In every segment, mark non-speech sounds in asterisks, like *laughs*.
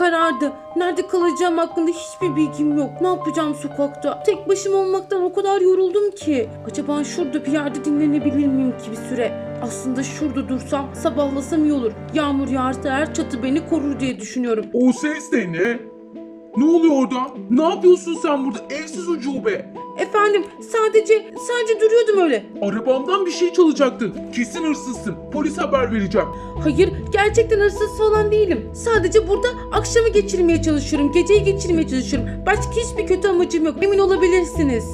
karardı. Nerede kalacağım hakkında hiçbir bilgim yok. Ne yapacağım sokakta? Tek başıma olmaktan o kadar yoruldum ki. Acaba şurada bir yerde dinlenebilir miyim ki bir süre? Aslında şurada dursam sabahlasam iyi olur. Yağmur yağarsa eğer çatı beni korur diye düşünüyorum. O ses de ne? Ne oluyor orada? Ne yapıyorsun sen burada evsiz ucube? Efendim sadece sadece duruyordum öyle. Arabamdan bir şey çalacaktın. Kesin hırsızsın. Polis haber vereceğim. Hayır gerçekten hırsız falan değilim. Sadece burada akşamı geçirmeye çalışıyorum. Geceyi geçirmeye çalışıyorum. Başka hiçbir kötü amacım yok. Emin olabilirsiniz.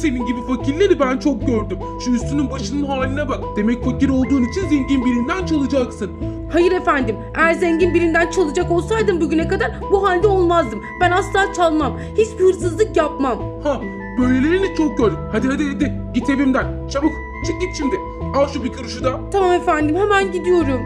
Senin gibi fakirleri ben çok gördüm. Şu üstünün başının haline bak. Demek fakir olduğun için zengin birinden çalacaksın. Hayır efendim. Eğer zengin birinden çalacak olsaydım bugüne kadar bu halde olmazdım. Ben asla çalmam. Hiçbir hırsızlık yapmam. Ha, böylelerini çok gördüm. Hadi hadi hadi git evimden. Çabuk çık git şimdi. Al şu bir kuruşu da. Tamam efendim hemen gidiyorum.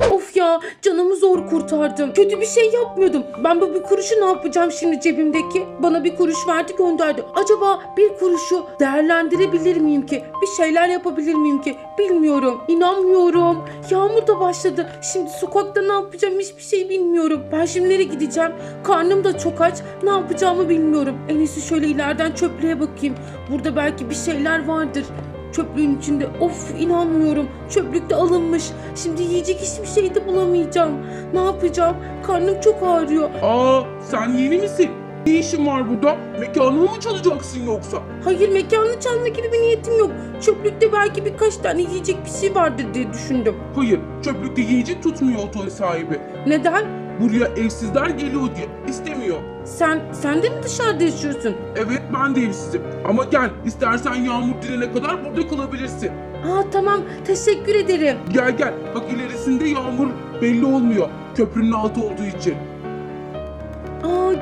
Of ya canımı zor kurtardım. Kötü bir şey yapmıyordum. Ben bu bir kuruşu ne yapacağım şimdi cebimdeki? Bana bir kuruş verdi gönderdi. Acaba bir kuruşu değerlendirebilir miyim ki? Bir şeyler yapabilir miyim ki? Bilmiyorum. İnanmıyorum. Yağmur da başladı. Şimdi sokakta ne yapacağım hiçbir şey bilmiyorum. Ben şimdi nereye gideceğim? Karnım da çok aç. Ne yapacağımı bilmiyorum. En iyisi şöyle ileriden çöplüğe bakayım. Burada belki bir şeyler vardır. Çöplüğün içinde of inanmıyorum. Çöplükte alınmış. Şimdi yiyecek hiçbir şey de bulamayacağım. Ne yapacağım? Karnım çok ağrıyor. Aa, sen yeni misin? Ne işin var burada? Mekanımı mı çalacaksın yoksa? Hayır mekanını çalma gibi bir niyetim yok. Çöplükte belki birkaç tane yiyecek bir şey vardır diye düşündüm. Hayır, çöplükte yiyecek tutmuyor otel sahibi. Neden? Buraya evsizler geliyor diye. istemiyor. Sen sen de mi dışarıda yaşıyorsun? Evet ben de evsizim. Ama gel istersen yağmur direne kadar burada kalabilirsin. Aa tamam teşekkür ederim. Gel gel bak ilerisinde yağmur belli olmuyor. Köprünün altı olduğu için.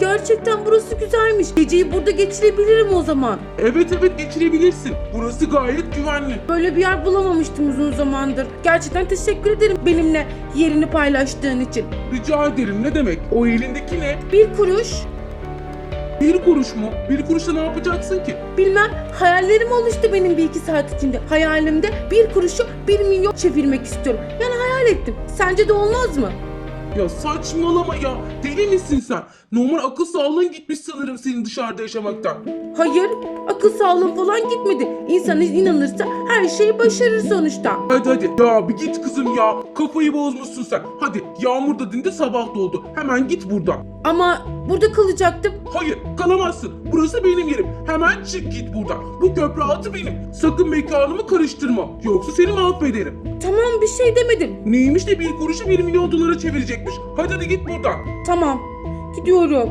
Gerçekten burası güzelmiş. Geceyi burada geçirebilirim o zaman. Evet evet geçirebilirsin. Burası gayet güvenli. Böyle bir yer bulamamıştım uzun zamandır. Gerçekten teşekkür ederim benimle yerini paylaştığın için. Rica ederim ne demek? O elindeki ne? Bir kuruş Bir kuruş mu? Bir kuruşla ne yapacaksın ki? Bilmem hayallerim oluştu benim bir iki saat içinde. Hayalimde bir kuruşu bir milyon çevirmek istiyorum. Yani hayal ettim. Sence de olmaz mı? Ya saçmalama ya. Deli misin sen? Normal akıl sağlığın gitmiş sanırım senin dışarıda yaşamaktan. Hayır, akıl sağlığım falan gitmedi. İnsan inanırsa her şeyi başarır sonuçta. Hadi hadi ya bir git kızım ya. Kafayı bozmuşsun sen. Hadi yağmur da dindi sabah doğdu. Hemen git buradan. Ama burada kalacaktım. Hayır kalamazsın. Burası benim yerim. Hemen çık git buradan. Bu köprü altı benim. Sakın mekanımı karıştırma. Yoksa seni mahvederim. Tamam bir şey demedim. Neymiş de bir kuruşu bir milyon dolara çevirecekmiş. Hadi hadi git buradan. Tamam, gidiyorum.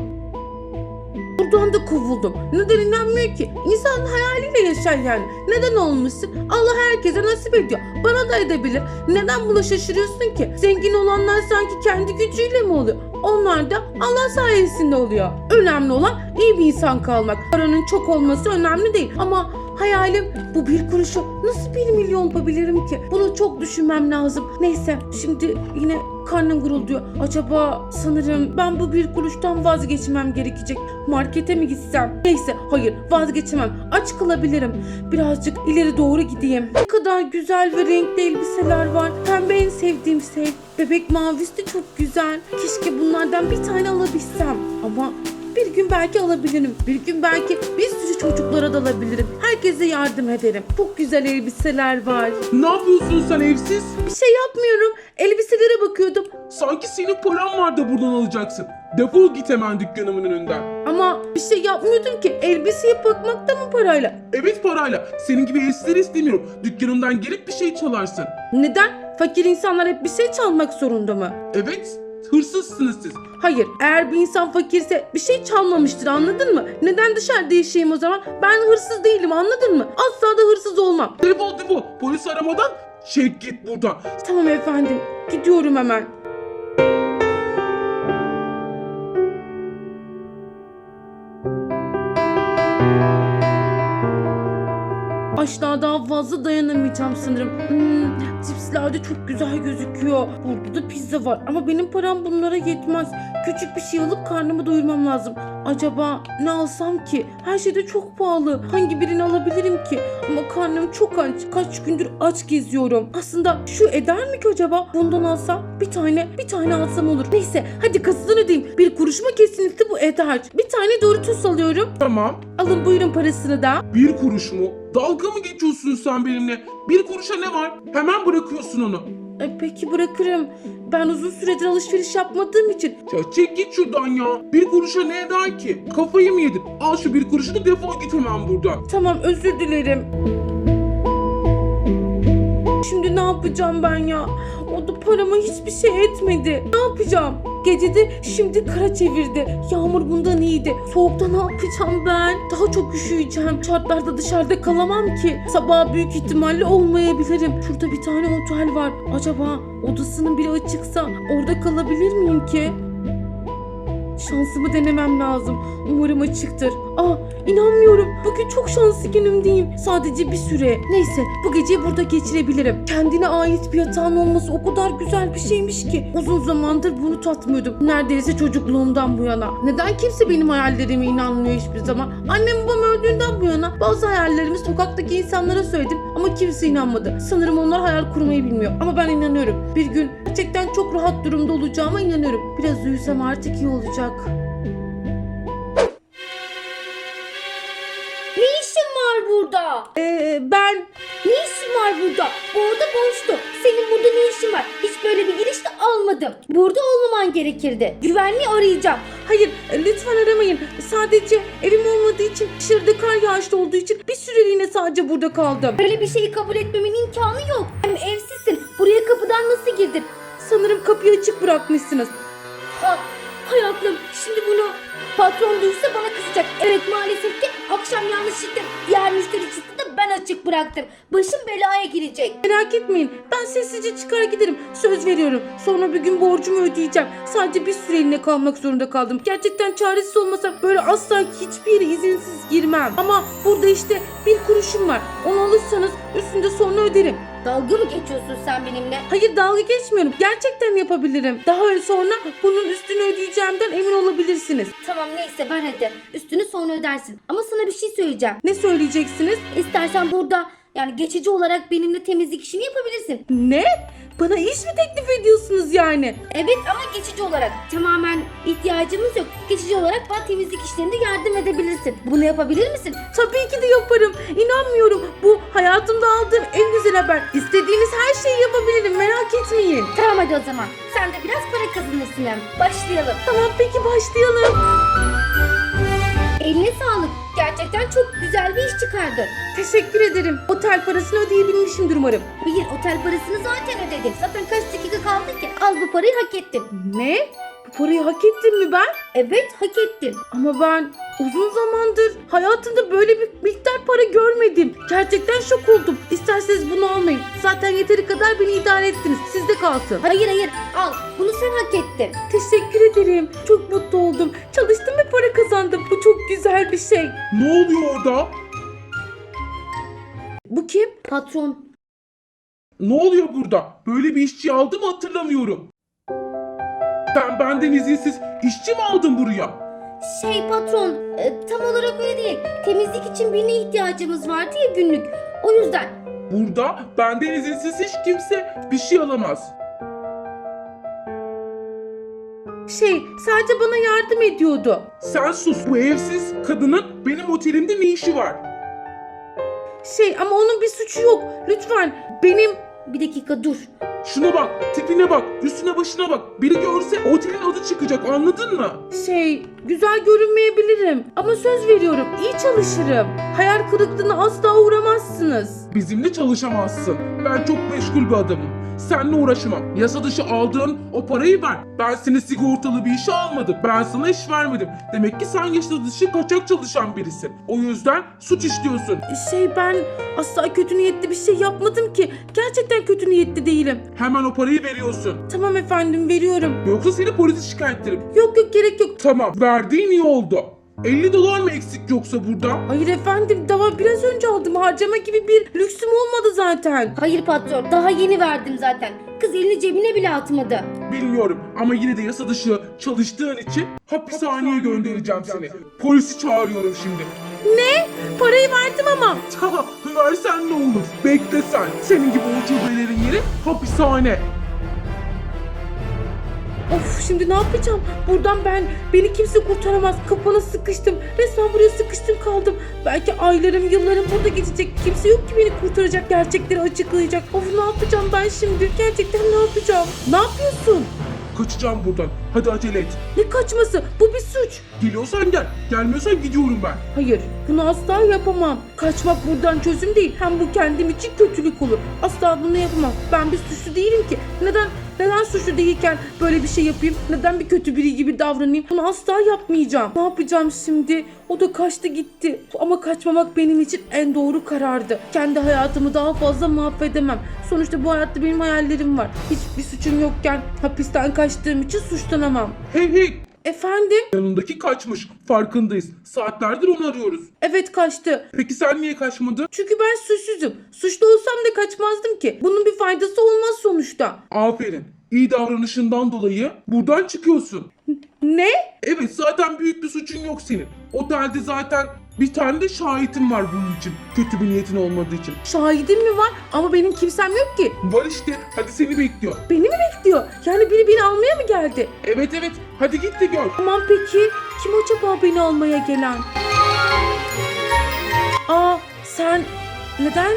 Buradan da kovuldum. Neden inanmıyor ki? İnsan hayaliyle yaşar yani. Neden olmuşsun? Allah herkese nasip ediyor. Bana da edebilir. Neden buna şaşırıyorsun ki? Zengin olanlar sanki kendi gücüyle mi oluyor? Onlar da Allah sayesinde oluyor. Önemli olan iyi bir insan kalmak. Paranın çok olması önemli değil. Ama hayalim bu bir kuruşu nasıl bir milyon yapabilirim ki? Bunu çok düşünmem lazım. Neyse şimdi yine karnım gurulduyor. Acaba sanırım ben bu bir kuruştan vazgeçmem gerekecek. Markete mi gitsem? Neyse hayır vazgeçemem. Aç kalabilirim. Birazcık ileri doğru gideyim. Ne kadar güzel ve renkli elbiseler var. Pembe en sevdiğim şey. Bebek mavisi de çok güzel. Keşke bunlardan bir tane alabilsem. Ama bir gün belki alabilirim. Bir gün belki bir sürü çocuklara da alabilirim. Herkese yardım ederim. Çok güzel elbiseler var. Ne yapıyorsun sen evsiz? Bir şey yapmıyorum. Elbiselere bakıyordum. Sanki senin paran var da buradan alacaksın. Defol git hemen dükkanımın önünden. Ama bir şey yapmıyordum ki. Elbiseye bakmak da mı parayla? Evet parayla. Senin gibi evsizleri istemiyorum. Dükkanımdan gelip bir şey çalarsın. Neden? Fakir insanlar hep bir şey çalmak zorunda mı? Evet, hırsızsınız siz. Hayır, eğer bir insan fakirse bir şey çalmamıştır anladın mı? Neden dışarıda yaşayayım o zaman? Ben hırsız değilim anladın mı? Asla da hırsız olmam. Defol defol. Polis aramadan çek git buradan. Tamam efendim, gidiyorum hemen. Açlığa daha fazla dayanamayacağım sanırım. Hmm, cipsler de çok güzel gözüküyor. Burada da pizza var ama benim param bunlara yetmez. Küçük bir şey alıp karnımı doyurmam lazım. Acaba ne alsam ki? Her şey de çok pahalı. Hangi birini alabilirim ki? Ama karnım çok aç. Kaç gündür aç geziyorum. Aslında şu eder mi ki acaba? Bundan alsam bir tane, bir tane alsam olur. Neyse hadi kasadan ödeyeyim. Bir kuruşuma kesinlikle bu eder. Bir tane Doritos alıyorum. Tamam. Alın buyurun parasını da. Bir kuruş mu? Dalga mı geçiyorsun sen benimle? Bir kuruşa ne var? Hemen bırakıyorsun onu. E, peki bırakırım. Ben uzun süredir alışveriş yapmadığım için. Ya çek git şuradan ya. Bir kuruşa ne eder ki? Kafayı mı yedin? Al şu bir kuruşu da defol git hemen buradan. Tamam özür dilerim. Şimdi ne yapacağım ben ya? O da parama hiçbir şey etmedi. Ne yapacağım? Gece de şimdi kara çevirdi. Yağmur bundan iyiydi. Soğukta ne yapacağım ben? Daha çok üşüyeceğim. Şartlarda dışarıda kalamam ki. Sabah büyük ihtimalle olmayabilirim. Şurada bir tane otel var. Acaba odasının biri açıksa orada kalabilir miyim ki? Şansımı denemem lazım. Umarım açıktır. Aa inanmıyorum. Bugün çok şanslı günümdeyim. Sadece bir süre. Neyse bu geceyi burada geçirebilirim. Kendine ait bir yatağın olması o kadar güzel bir şeymiş ki. Uzun zamandır bunu tatmıyordum. Neredeyse çocukluğumdan bu yana. Neden kimse benim hayallerime inanmıyor hiçbir zaman? Annem babam öldüğünden bu yana bazı hayallerimi sokaktaki insanlara söyledim ama kimse inanmadı. Sanırım onlar hayal kurmayı bilmiyor. Ama ben inanıyorum. Bir gün gerçekten çok rahat durumda olacağıma inanıyorum. Biraz uyusam artık iyi olacak. Burada? Ee, ben Ne işin var burada? Bu oda boştu. Senin burada ne işin var? Hiç böyle bir giriş de almadım. Burada olmaman gerekirdi. Güvenliği arayacağım. Hayır lütfen aramayın. Sadece evim olmadığı için dışarıda kar yağışlı olduğu için bir süreliğine sadece burada kaldım. Böyle bir şeyi kabul etmemin imkanı yok. Hem evsizsin. Buraya kapıdan nasıl girdin? Sanırım kapıyı açık bırakmışsınız. Ha, hay aklım. Şimdi bunu patron duysa bana kızacak. Evet maalesef ki akşam yanlışlıkla diğer müşteri çıktı da ben açık bıraktım. Başım belaya girecek. Merak etmeyin. Ben sessizce çıkar giderim. Söz veriyorum. Sonra bir gün borcumu ödeyeceğim. Sadece bir süreliğine kalmak zorunda kaldım. Gerçekten çaresiz olmasam böyle asla hiçbir yere izinsiz girmem. Ama burada işte bir kuruşum var. Onu alırsanız üstünde sonra öderim. Dalga mı geçiyorsun sen benimle? Hayır dalga geçmiyorum. Gerçekten yapabilirim. Daha sonra bunun üstünü ödeyeceğimden emin olabilirsiniz. Tamam neyse ver hadi. Üstünü sonra ödersin. Ama sana bir şey söyleyeceğim. Ne söyleyeceksiniz? İstersen burada yani geçici olarak benimle temizlik işini yapabilirsin. Ne? Bana iş mi teklif ediyorsunuz yani? Evet ama geçici olarak. Tamamen ihtiyacımız yok. Geçici olarak bana temizlik işlerinde yardım edebilirsin. Bunu yapabilir misin? Tabii ki de yaparım. İnanmıyorum. Bu hayatımda aldığım en güzel haber. İstediğiniz her şeyi yapabilirim. Merak etmeyin. Tamam hadi o zaman. Sen de biraz para kazanırsın hem. Başlayalım. Tamam peki başlayalım. Eline sağlık. Gerçekten çok güzel bir iş çıkardın. Teşekkür ederim. Otel parasını ödeyebilmişimdir umarım. Hayır otel parasını zaten ödedim. Zaten kaç dakika kaldı ki? Al bu parayı hak ettin. Ne? Bu parayı hak ettim mi ben? Evet hak ettin. Ama ben uzun zamandır hayatımda böyle bir miktar para görmedim. Gerçekten şok oldum. İsterseniz bunu almayın. Zaten yeteri kadar beni idare ettiniz. Sizde kalsın. Hayır hayır al. Bunu sen hak ettin. Teşekkür ederim. Çok mutlu oldum. Çalıştım ve para kazandım. Bu çok güzel bir şey. Ne oluyor orada? Bu kim? Patron. Ne oluyor burada? Böyle bir işçi aldım hatırlamıyorum. Sen benden izinsiz işçi mi aldın buraya? Şey patron e, tam olarak öyle değil. Temizlik için birine ihtiyacımız var diye günlük. O yüzden. Burada benden izinsiz hiç kimse bir şey alamaz. Şey, sadece bana yardım ediyordu. Sen sus. Bu evsiz kadının benim otelimde ne işi var? Şey ama onun bir suçu yok. Lütfen benim Bir dakika dur. Şuna bak, tipine bak, üstüne başına bak. Biri görse otelin adı çıkacak anladın mı? şey güzel görünmeyebilirim ama söz veriyorum iyi çalışırım. Hayal kırıklığına asla uğramazsınız. Bizimle çalışamazsın. Ben çok meşgul bir adamım. Seninle uğraşamam. Yasa dışı aldığın o parayı ver. Ben seni sigortalı bir işe almadım. Ben sana iş vermedim. Demek ki sen yasa dışı kaçak çalışan birisin. O yüzden suç işliyorsun. Şey ben asla kötü niyetli bir şey yapmadım ki. Gerçekten kötü niyetli değilim. Hemen o parayı veriyorsun. Tamam efendim veriyorum. Yoksa seni polise şikayet ederim. Yok yok gerek yok. Tamam, verdiğin iyi oldu. 50 dolar mı eksik yoksa burada? Hayır efendim daha biraz önce aldım. Harcama gibi bir lüksüm olmadı zaten. Hayır patron daha yeni verdim zaten. Kız elini cebine bile atmadı. Bilmiyorum ama yine de yasa dışı çalıştığın için hapishaneye göndereceğim seni. Polisi çağırıyorum şimdi. Ne? Parayı verdim ama. *laughs* Versen ne olur? Bekle sen. Senin gibi ucubelerin yeri hapishane. Of şimdi ne yapacağım? Buradan ben beni kimse kurtaramaz. Kapana sıkıştım. Resmen buraya sıkıştım kaldım. Belki aylarım yıllarım burada geçecek. Kimse yok ki beni kurtaracak. Gerçekleri açıklayacak. Of ne yapacağım ben şimdi? Gerçekten ne yapacağım? Ne yapıyorsun? Kaçacağım buradan. Hadi acele et. Ne kaçması? Bu bir suç. Geliyorsan gel. Gelmiyorsan gidiyorum ben. Hayır, bunu asla yapamam. Kaçmak buradan çözüm değil. Hem bu kendim için kötülük olur. Asla bunu yapamam. Ben bir suçlu değilim ki. Neden neden suçlu değilken böyle bir şey yapayım? Neden bir kötü biri gibi davranayım? Bunu asla yapmayacağım. Ne yapacağım şimdi? O da kaçtı gitti. Ama kaçmamak benim için en doğru karardı. Kendi hayatımı daha fazla mahvedemem. Sonuçta bu hayatta benim hayallerim var. Hiçbir suçum yokken hapisten kaçtığım için suçlanamam. Hey hey. Efendim? Yanındaki kaçmış. Farkındayız. Saatlerdir onu arıyoruz. Evet kaçtı. Peki sen niye kaçmadın? Çünkü ben suçsuzum. Suçlu olsam da kaçmazdım ki. Bunun bir faydası olmaz sonuçta. Aferin. İyi davranışından dolayı buradan çıkıyorsun. Ne? Evet zaten büyük bir suçun yok senin. Otelde zaten bir tane de şahitin var bunun için. Kötü bir niyetin olmadığı için. Şahidim mi var? Ama benim kimsem yok ki. Var işte. Hadi seni bekliyor. Beni mi bekliyor? Yani biri beni almaya mı geldi? Evet evet. Hadi git de gör. Tamam peki. Kim acaba beni almaya gelen? Aa sen neden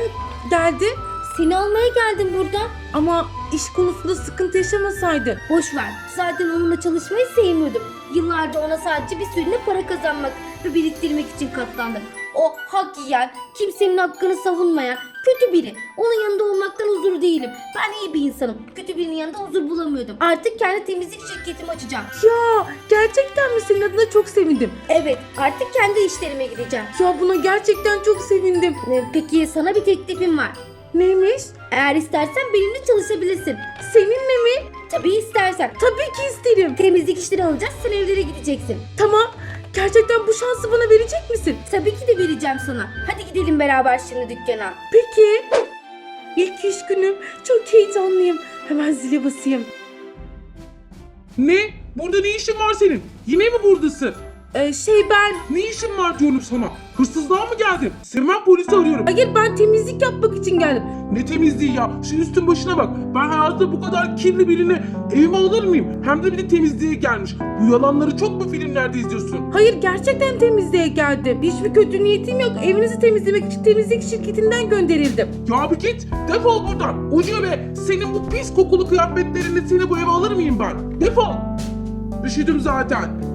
geldin? Seni almaya geldim burada. Ama iş konusunda sıkıntı yaşamasaydın. Boş ver. Zaten onunla çalışmayı sevmiyordum. Yıllarca ona sadece bir süreliğine para kazanmak ve biriktirmek için katlandım. O hak yiyen, kimsenin hakkını savunmayan, kötü biri. Onun yanında olmaktan huzur değilim. Ben iyi bir insanım. Kötü birinin yanında huzur bulamıyordum. Artık kendi temizlik şirketimi açacağım. Ya gerçekten mi senin adına çok sevindim. Evet, artık kendi işlerime gideceğim. Ya buna gerçekten çok sevindim. Ee, Peki sana bir teklifim var. Neymiş? Eğer istersen benimle çalışabilirsin. Seninle mi? Tabii istersen. Tabii ki isterim. Temizlik işleri alacağız, sen evlere gideceksin. Tamam. Gerçekten bu şansı bana verecek misin? Tabii ki de vereceğim sana. Hadi gidelim beraber şimdi dükkana. Peki. İlk iş günüm. Çok heyecanlıyım. Hemen zile basayım. Ne? Burada ne işin var senin? Yine mi buradasın? Ee, şey ben... Ne işin var diyorum sana? Hırsızlığa mı geldin? Hemen polisi arıyorum. Hayır ben temizlik yapmak için geldim. Ne temizliği ya? Şu üstün başına bak. Ben hayatta bu kadar kirli birini evime alır mıyım? Hem de bir de temizliğe gelmiş. Bu yalanları çok mu filmlerde izliyorsun? Hayır gerçekten temizliğe geldim. Hiçbir kötü niyetim yok. Evinizi temizlemek için temizlik şirketinden gönderildim. Ya bir git. Defol buradan. Ucube. Senin bu pis kokulu kıyafetlerinle seni bu eve alır mıyım ben? Defol. Üşüdüm zaten.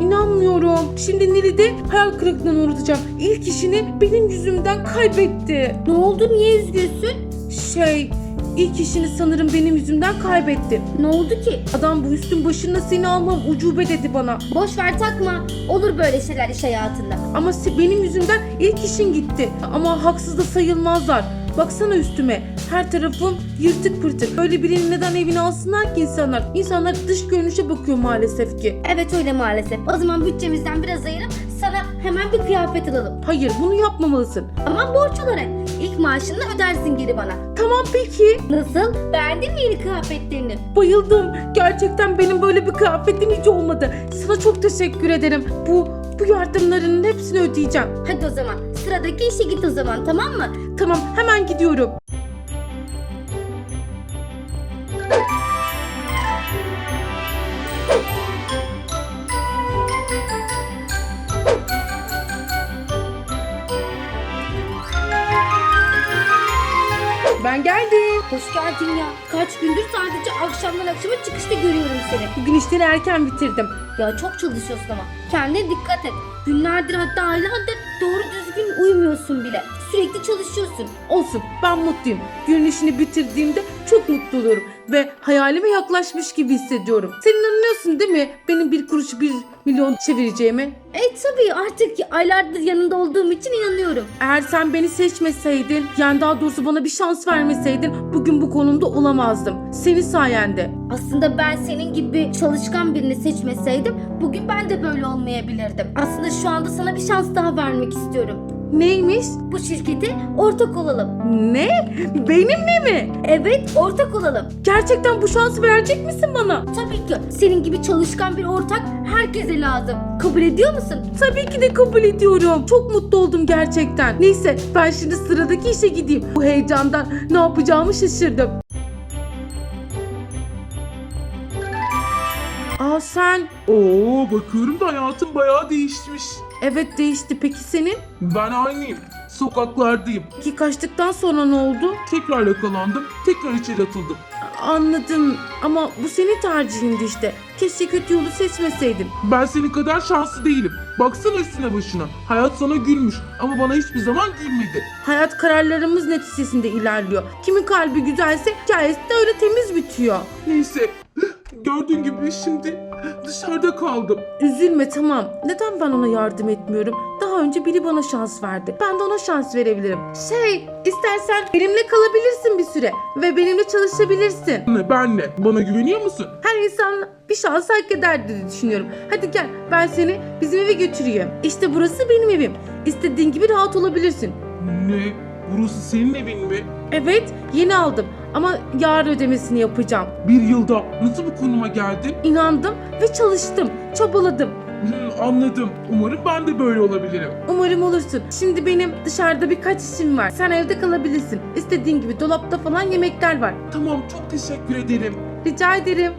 İnanmıyorum. Şimdi Nil'i de hayal kırıklığına uğratacağım. İlk işini benim yüzümden kaybetti. Ne oldu? Niye üzgünsün? Şey, ilk işini sanırım benim yüzümden kaybetti. Ne oldu ki? Adam bu üstün başında seni almam ucube dedi bana. Boş ver takma. Olur böyle şeyler iş hayatında. Ama se- benim yüzümden ilk işin gitti. Ama haksız da sayılmazlar. Baksana üstüme. Her tarafım yırtık pırtık. Böyle birinin neden evine alsınlar ki insanlar? İnsanlar dış görünüşe bakıyor maalesef ki. Evet öyle maalesef. O zaman bütçemizden biraz ayırıp sana hemen bir kıyafet alalım. Hayır bunu yapmamalısın. Ama borç olarak. İlk maaşını ödersin geri bana. Tamam peki. Nasıl? Beğendin mi yeni kıyafetlerini? Bayıldım. Gerçekten benim böyle bir kıyafetim hiç olmadı. Sana çok teşekkür ederim. Bu bu yardımlarının hepsini ödeyeceğim. Hadi o zaman. Sıradaki işe git o zaman tamam mı? Tamam hemen gidiyorum. Ben geldim. Hoş geldin ya. Kaç gündür sadece akşamdan akşama çıkışta görüyorum seni. Bugün işleri erken bitirdim. Ya çok çalışıyorsun ama. Kendine dikkat et. Günlerdir hatta aylardır doğru düzgün uyumuyorsun bile. Sürekli çalışıyorsun. Olsun ben mutluyum. Günün işini bitirdiğimde çok mutlu oluyorum. Ve hayalime yaklaşmış gibi hissediyorum. Sen inanıyorsun değil mi? Benim bir kuruş bir milyon çevireceğime? E tabii artık aylardır yanında olduğum için inanıyorum. Eğer sen beni seçmeseydin, yani daha doğrusu bana bir şans vermeseydin bugün bu konumda olamazdım. Senin sayende. Aslında ben senin gibi çalışkan birini seçmeseydim bugün ben de böyle olmayabilirdim. Aslında şu anda sana bir şans daha vermek istiyorum. Neymiş? Bu şirkete ortak olalım. Ne? Benimle mi? Evet ortak olalım. Gerçekten bu şansı verecek misin bana? Tabii ki senin gibi çalışkan bir ortak herkese lazım. Kabul ediyor musun? Tabii ki de kabul ediyorum. Çok mutlu oldum gerçekten. Neyse ben şimdi sıradaki işe gideyim. Bu heyecandan ne yapacağımı şaşırdım. Aa sen? Oo bakıyorum da hayatım bayağı değişmiş. Evet değişti. Peki senin? Ben aynıyım. Sokaklardayım. Ki kaçtıktan sonra ne oldu? Tekrar yakalandım. Tekrar içeri atıldım. Anladım ama bu senin tercihindi işte. Keşke kötü yolu seçmeseydin. Ben senin kadar şanslı değilim. Baksana üstüne başına. Hayat sana gülmüş ama bana hiçbir zaman gülmedi. Hayat kararlarımız neticesinde ilerliyor. Kimin kalbi güzelse hikayesi de öyle temiz bitiyor. Neyse. Gördüğün gibi şimdi dışarıda kaldım. Üzülme tamam. Neden ben ona yardım etmiyorum? Daha önce biri bana şans verdi. Ben de ona şans verebilirim. Şey, istersen benimle kalabilirsin bir süre ve benimle çalışabilirsin. Ne benle? Bana güveniyor musun? Her insan bir şans hak eder diye düşünüyorum. Hadi gel ben seni bizim eve götüreyim. İşte burası benim evim. İstediğin gibi rahat olabilirsin. Ne? Burası senin evin mi? Evet, yeni aldım ama yarın ödemesini yapacağım. Bir yılda nasıl bu konuma geldin? İnandım ve çalıştım, çabaladım. Hmm, anladım. Umarım ben de böyle olabilirim. Umarım olursun. Şimdi benim dışarıda birkaç işim var. Sen evde kalabilirsin. İstediğin gibi dolapta falan yemekler var. Tamam çok teşekkür ederim. Rica ederim.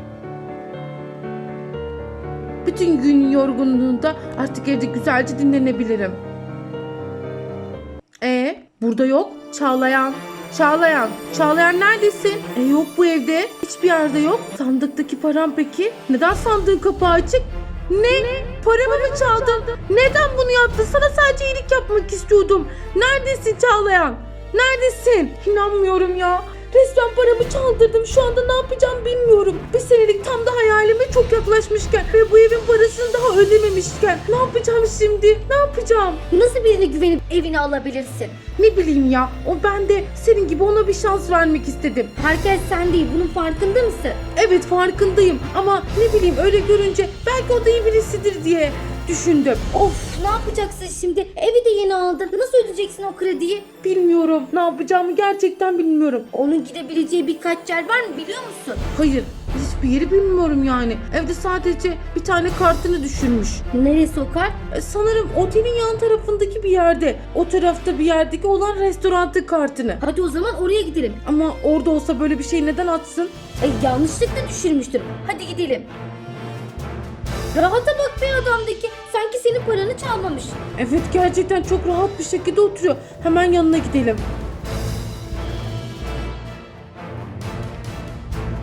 Bütün gün yorgunluğunda artık evde güzelce dinlenebilirim. E burada yok. Çağlayan. Çağlayan. Çağlayan neredesin? E yok bu evde. Hiçbir yerde yok. Sandıktaki param peki? Neden sandığın kapağı açık? Ne? Paramı mı çaldın? Neden bunu yaptın? Sana sadece iyilik yapmak istiyordum. Neredesin Çağlayan? Neredesin? İnanmıyorum ya. Resmen paramı çaldırdım. Şu anda ne yapacağım bilmiyorum. Bir senelik tam da hayalime çok yaklaşmışken ve bu evin parasını daha ödememişken ne yapacağım şimdi? Ne yapacağım? Nasıl birine güvenip evine alabilirsin? Ne bileyim ya. O ben de senin gibi ona bir şans vermek istedim. Herkes sen değil bunun farkında mısın? Evet farkındayım ama ne bileyim öyle görünce belki o da iyi birisidir diye düşündüm. Of ne yapacaksın şimdi? Evi de yeni aldın. Nasıl ödeyeceksin o krediyi? Bilmiyorum. Ne yapacağımı gerçekten bilmiyorum. Onun gidebileceği birkaç yer var mı biliyor musun? Hayır. Hiçbir yeri bilmiyorum yani. Evde sadece bir tane kartını düşürmüş. Neresi o kart? E, Sanırım otelin yan tarafındaki bir yerde. O tarafta bir yerdeki olan restorantın kartını. Hadi o zaman oraya gidelim. Ama orada olsa böyle bir şey neden atsın? E, yanlışlıkla düşürmüştür. Hadi gidelim. Rahata bak be adamdaki. Sanki senin paranı çalmamış. Evet gerçekten çok rahat bir şekilde oturuyor. Hemen yanına gidelim.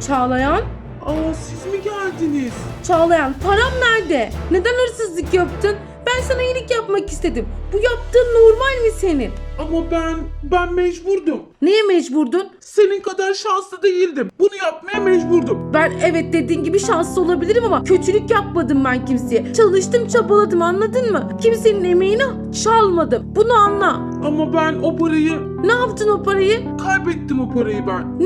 Çağlayan? Aa siz mi geldiniz? Çağlayan param nerede? Neden hırsızlık yaptın? Ben sana iyilik yapmak istedim. Bu yaptığın normal mi senin? Ama ben, ben mecburdum. Neye mecburdun? Senin kadar şanslı değildim. Bunu yapmaya mecburdum. Ben evet dediğin gibi şanslı olabilirim ama kötülük yapmadım ben kimseye. Çalıştım çabaladım anladın mı? Kimsenin emeğini çalmadım. Bunu anla. Ama ben o parayı Ne yaptın o parayı? kaybettim o parayı ben.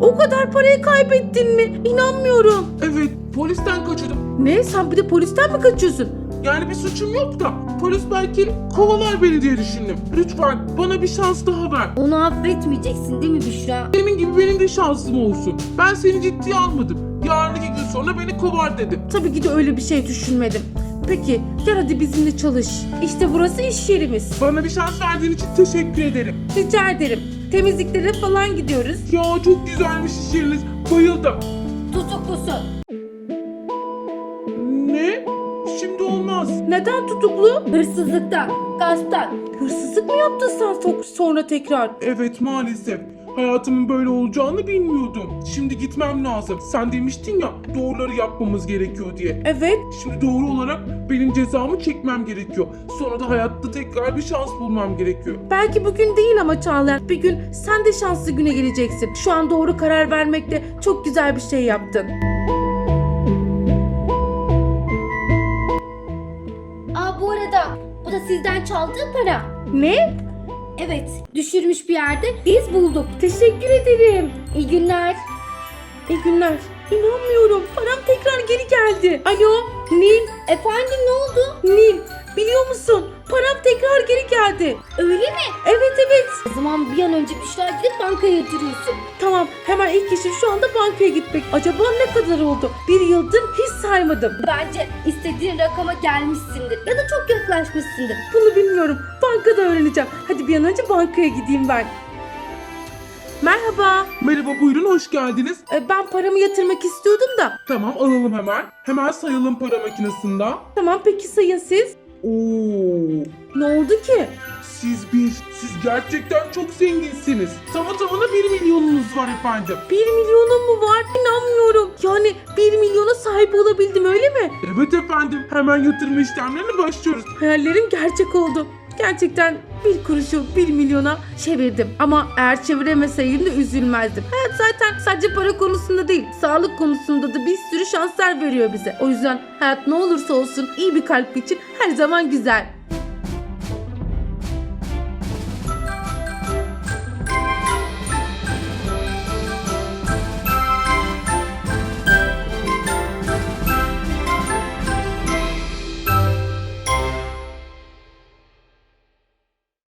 O kadar parayı kaybettin mi? İnanmıyorum. Evet polisten kaçırdım. Ne? Sen bir de polisten mi kaçıyorsun? Yani bir suçum yok da polis belki kovalar beni diye düşündüm. Lütfen bana bir şans daha ver. Onu affetmeyeceksin değil mi Büşra? Senin gibi benim de şansım olsun. Ben seni ciddiye almadım. Yarın iki gün sonra beni kovar dedim. Tabii ki de öyle bir şey düşünmedim. Peki gel hadi bizimle çalış. İşte burası iş yerimiz. Bana bir şans verdiğin için teşekkür ederim. Rica ederim. Temizliklere falan gidiyoruz. Ya çok güzelmiş iş yeriniz. Bayıldım. Tutuklusun. Neden tutuklu? Hırsızlıktan, gasptan. Hırsızlık mı yaptın sen so- sonra tekrar? Evet maalesef. Hayatımın böyle olacağını bilmiyordum. Şimdi gitmem lazım. Sen demiştin ya doğruları yapmamız gerekiyor diye. Evet. Şimdi doğru olarak benim cezamı çekmem gerekiyor. Sonra da hayatta tekrar bir şans bulmam gerekiyor. Belki bugün değil ama Çağlayan. Bir gün sen de şanslı güne geleceksin. Şu an doğru karar vermekte çok güzel bir şey yaptın. Da sizden çaldığı para. Ne? Evet, düşürmüş bir yerde biz bulduk. Teşekkür ederim. İyi günler. İyi günler. İnanmıyorum. Param tekrar geri geldi. Alo Nil. Efendim ne oldu? Nil. Biliyor musun? Param tekrar geri geldi. Evet zaman bir an önce Büşra gidip bankaya yatırıyorsun. Tamam hemen ilk işim şu anda bankaya gitmek. Acaba ne kadar oldu? Bir yıldır hiç saymadım. Bence istediğin rakama gelmişsindir ya da çok yaklaşmışsındır. Bunu bilmiyorum. Bankada öğreneceğim. Hadi bir an önce bankaya gideyim ben. Merhaba. Merhaba buyurun hoş geldiniz. E, Ben paramı yatırmak istiyordum da. Tamam alalım hemen. Hemen sayalım para makinesinde. Tamam peki sayın siz. Oo, Ne oldu ki? Siz bir, siz gerçekten çok zenginsiniz. Tamı tamına 1 milyonunuz var efendim. 1 milyonum mu var? İnanmıyorum. Yani 1 milyona sahip olabildim öyle mi? Evet efendim hemen yatırma işlemlerine başlıyoruz. Hayallerim gerçek oldu. Gerçekten bir kuruşu 1 milyona çevirdim. Ama eğer çeviremeseydim de üzülmezdim. Hayat zaten sadece para konusunda değil, sağlık konusunda da bir sürü şanslar veriyor bize. O yüzden hayat ne olursa olsun iyi bir kalp için her zaman güzel.